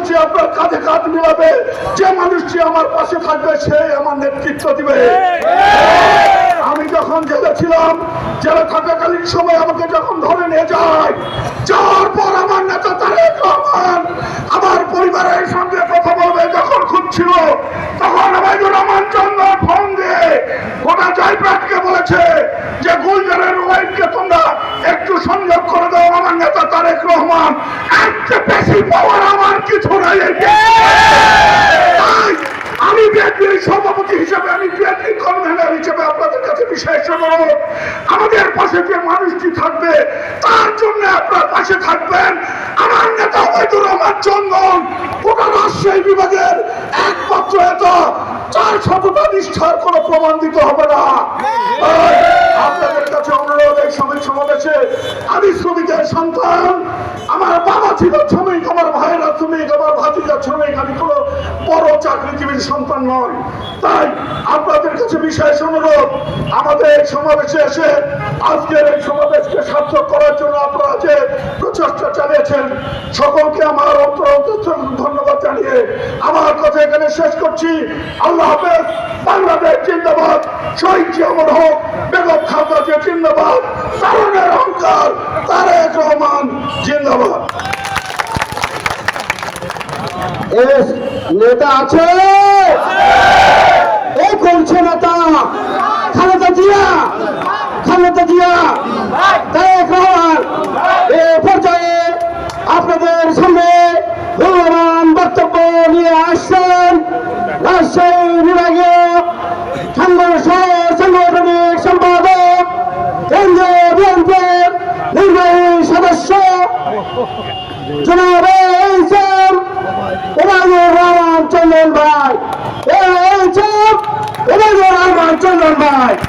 মানুষটি আপনার কাঁধে কাঁধ মিলাবে, যে মানুষটি আমার পাশে থাকবে সে আমার নেতৃত্ব দিবে। আমি যখন জেলে ছিলাম জেলে থাকাকালীন সময় আমাকে যখন ধরে নিয়ে যায়, যাওয়ার পর আমার নেতা তারেক রহমান আমার পরিবারের সঙ্গে কথা বলবে, যখন খুঁজছিল, তখন আমাদের রহমান চন্দ্র ফোন দিয়ে গোটা জয়প্রাটকে বলেছে যে, গুলজারের ওয়াইফকে তোমরা একটু সংযোগ করে দাও, আমার নেতা তারেক রহমান। চেয়ে বেশি পাওয়ার আমি বিএনপির সভাপতি হিসেবে, আমি বিএনপির কনভেনার হিসেবে আপনাদের কাছে বিশেষ অনুরোধ, আমাদের পাশে যে মানুষটি থাকবে, তার জন্য আপনার পাশে থাকবেন আমার নেতা ওবায়দুর রহমান চন্দন। গোটা রাজশাহী বিভাগের একমাত্র নেতা। চার শততা নিষ্ঠার কোনো প্রমাণ দিতে হবে না। আপনাদের কাছে অনুরোধ, এই সময় সমাবেশে আমি শ্রমিকের সন্তান, আমার বাবা ছিল শ্রমিক ভাতিজা আমি কোনো বড় চাকরিজীবীর সন্তান নয় তাই আপনাদের কাছে বিশেষ অনুরোধ, আমাদের এই সমাবেশে এসে আজকের এই সমাবেশকে সার্থক করার জন্য আপনারা যে প্রচেষ্টা চালিয়েছেন, সকলকে আমার ধন্যবাদ জানিয়ে আমার কথা এখানে শেষ করছি। আল্লাহ হাফেজ, বাংলাদেশ জিন্দাবাদ, শহীদ জিয়ামর হোক বেগম খালদা জিয়া জিন্দাবাদ তারুণের অহংকার, তারেক রহমান জিন্দাবাদ। নেতা আছে? এই করছে নেতা। খালেদা জিয়া খালেদা জিয়া। তারেক রহমান এ পর্যায়ে আপনাদের সামনে মূল্যবান বক্তব্য নিয়ে আসছেন রাজশাহী বিভাগীয় সংগঠন সাংগঠনিক সম্পাদক, কেন্দ্রীয় বিএনপির নির্বাহী সদস্য। জনাব রহমান চন্দন ভাই এইচএম ওবায়দুর রহমান চন্দন ভাই